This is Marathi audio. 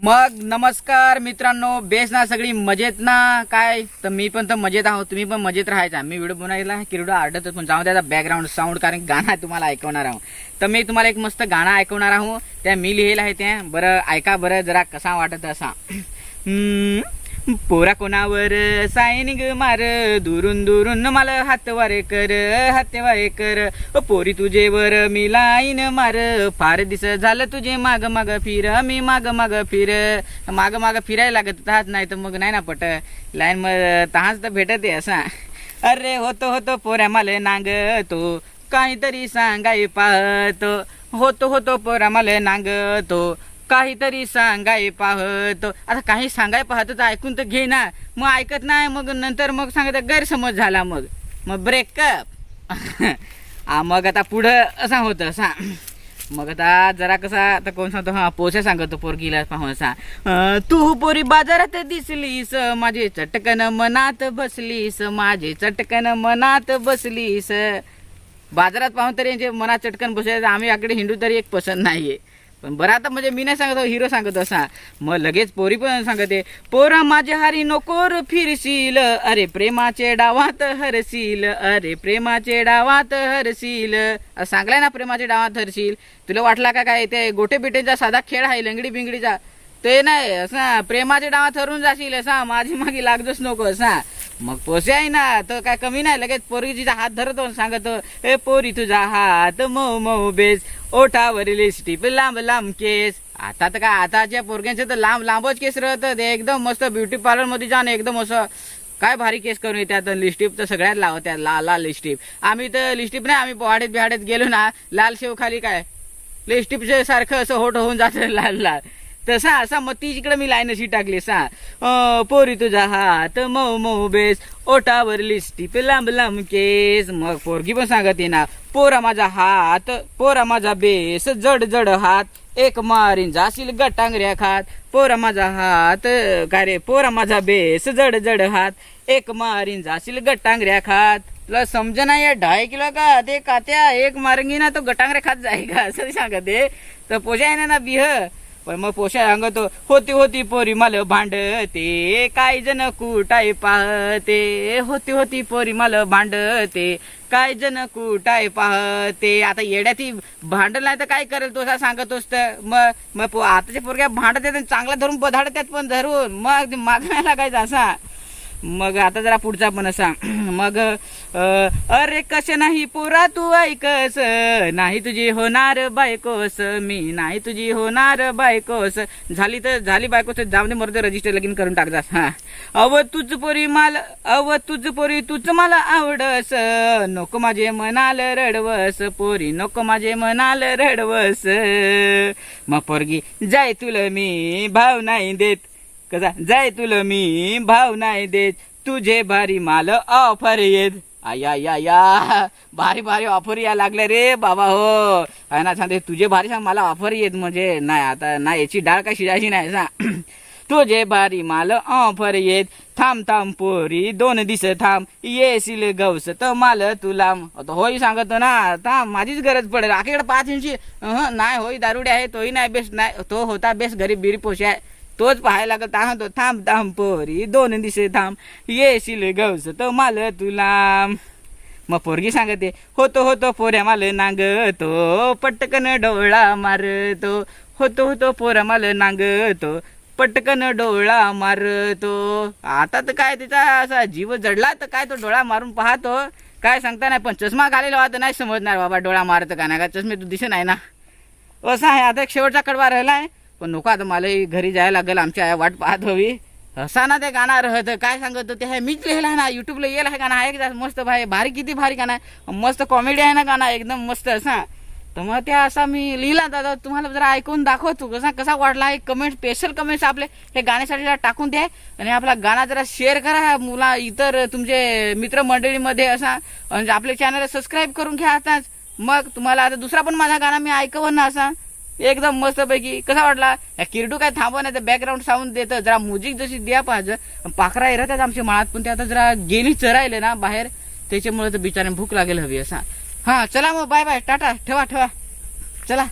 मग नमस्कार मित्रांनो बेस ना सगळी मजेत ना? काय? तर मी पण तर मजेत आहोत तुम्ही पण मजेत राहायचा. मी व्हिडिओ बनवायला किरडो आडत पण जाऊ द्या बॅकग्राऊंड साऊंड कारण गाणं तुम्हाला ऐकवणार आहोत. तर मी तुम्हाला एक मस्त गाणं ऐकवणार आहो त्या मी लिहिलं आहे ते. बरं ऐका बरं जरा कसा वाटत असा. पोरा कोणावर सायनिंग मार दुरून दुरून मला हातवार कर हातवारे कर. पोरी तुझे वर मी लाईन मार फार दिस झालं तुझे माग माग फिर मी माग माग फिर. माग माग फिरायला लागत तहाच नाही तर मग नाही ना पट लाईन मग तहाच तर भेटत आहे असा. अरे होतो होतो पोऱ्या मला नांग तो काहीतरी सांगाय पाहतो. होतो होतो पोरा मला नांगतो. काहीतरी सांगाय पाहत. आता काही सांगाय पाहत ऐकून तर घे ना. मग ऐकत नाही मग नंतर मग सांगत गैरसमज झाला मग. मग ब्रेकअप मग आता पुढं असा होतं असा. मग आता जरा कसा आता कोण सांगतो? हा पोसे सांगतो पोरगीला पाहून सांग तू पोरी बाजारात दिसलीस माझे चटकन मनात बसलीस माझे चटकन मनात बसलीस. बाजारात पाहून तरी म्हणजे मनात चटकन बसायचं आम्ही आकडे हिंदू तरी एक पसंत नाहीये. पण बरं आता म्हणजे मी नाही सांगत हिरो सांगत असा. मग लगेच पोरी पण सांगते पोरा माझ्या हारी नकोर फिरशील. अरे प्रेमाचे डावात हरशील. अरे प्रेमाचे डावात हरशील. सांगलाय ना प्रेमाचे डावात हरशील. तुला वाटला का काय ते गोटे बिटेचा साधा खेळ आहे लंगडी बिंगडीचा ते नाही असा प्रेमाचे डावात हरून जाशील असा माझी मागे लागतोच नको असा. मग पोसे आहे ना तर काय कमी नाही लगेच पोरगीचा हात धरतो सांगतो हे पोरी तुझा हात मऊ मऊ बेस ओठावरील स्टीप लांब लांब केस. आता तर काय आताच्या पोरग्यांचे तर लांब लांबच केस राहतात ते एकदम मस्त ब्युटी पार्लरमध्ये जाणं एकदम असं काय भारी केस करून येतात. लिस्टिप तर सगळ्यात लावत्या लाल लाल लिस्टिप आम्ही तर लिस्टिप नाही आम्ही पोहाडेत बिहाडीत गेलो ना लाल शेव खाली काय लिस्टिपचे सारखं असं होट होऊन जातं लाल लाल. तसा असा मग तिकडे मी लाईन अशी टाकली सा पोरी तुझा हात मऊ मऊ बेस ओटावर लिस्टिप लांब लांब केस मग पोरगी पण सांगत ना पोरा माझा हात पोरा माझा बेस जड जड हात एक मारीन जाशील गटांगऱ्या खात पोरा माझा हात काय रे पोरा माझा बेस जड जड हात एक मारीन जाशील गटांगऱ्या खात. तुला समज नाही या ढाई किलो का ते कात्या एक मारंगी ना तो गटांगऱ्या खात जाय का असं सांगते तर पोजा आहे ना बिह. पण मग पोषा सांगतो होती होती पोरी मला भांडते काय जण कुटाय पाहते? होती होती पोरी मला भांडते काय जण कुटाय पाहते? आता येड्यात ही भांडल नाही तर काय करेल तो असा सांगतोस तर? मग मग आताच्या पोरग्या भांडत आहेत चांगला धरून बधाडतात पण धरून. मग ते माग नाही लागायचं असा. मग आता जरा पुढचा पण असा. मग अरे कश नाही पोरा तू ऐकस? नाही तुझी होणार बायकोस मी. नाही तुझी होणार बायकोस. झाली तर झाली बायकोस जाऊन दे मरते रजिस्टर लगीन करून टाकतात हा. अव तुझ पोरी मला अव तुझ पोरी तुझ मला आवडस. नको माझे मनाल रडवस. पोरी नको माझे मनाल रडवस. मग पोरगी जाय तुला मी भाव नाही देत. कसा? जाय तुला मी भाव नाही देत. तुझे भारी माल ऑफर येत. आया या या भारी भारी ऑफर या लागल्या रे बाबा हो. आहे ना सांगते तुझे भारी सांग मला ऑफर येत म्हणजे. नाही आता नाही याची डाळ काय शिजायची नाही सांग. तुझे भारी माल ऑफर येत. थांब थांब पोरी दोन दिस थांब. येशील गवस तर माल तुला. होई सांगतो ना थांब माझीच गरज पडेल. आखीकडे पाच इंची नाही होई दारुडे आहे तोही नाही बेस्ट नाही तो होता बेस्ट गरीब बिरी पोशे आहे. तोच पाहायला लागत तो थांब थांब पोरी दोन दिसे थांब. येशील गवस तो माल तुला. मग पोरगी सांगते होतो होतो पोऱ्या माल नांगतो पटकन डोळा मारतो. होतो होतो पोऱ्या माल नांगतो पटकन डोळा मारतो. आता तर काय तिचा असा जीव जडला तर काय तो डोळा मारून पाहतो? काय सांगता नाही पण चष्मा घालेला होता नाही समजणार बाबा डोळा मारतं का नाही का चष्मे तू दिसे नाही ना. असं आहे आता एक शेवटचा कडवा राहिला आहे पण नको आता मला घरी जायला लागेल आमच्या वाट पाहत हवी. असा ना ते गाणं राहतं काय सांगत ते हे मीच लिहिलं आहे ना युट्यूबला येईल आहे गाणं आहे मस्त भाई भारी किती भारी गाणं आहे. मस्त कॉमेडी आहे ना गाणं एकदम मस्त असा. तर मग त्या असा मी लिहिला दादा तुम्हाला जरा ऐकून दाखवतो कसा कसा वाटला हे कमेंट स्पेशल कमेंट्स आपले हे गाण्यासाठी जरा टाकून द्या आणि आपला गाणं जरा शेअर करा मुला इतर तुमचे मित्रमंडळीमध्ये असा. आणि आपले चॅनल सबस्क्राईब करून घ्या आताच. मग तुम्हाला आता दुसरा पण माझा गाणं मी ऐकवन ना असा. एकदम मस्त पैकी कसा वाटला? या किरडू काय थांबवण्याचं बॅकग्राऊंड साऊंड देतं. जरा म्युझिक जशी द्या पाहिजे. पाखरा येतात आमच्या माळात पण ते आता जरा गेली चरायले ना बाहेर. त्याच्यामुळे तर बिचारे भूक लागेल हवी असा हा चला मग बाय बाय टाटा ठेवा ठेवा. चला.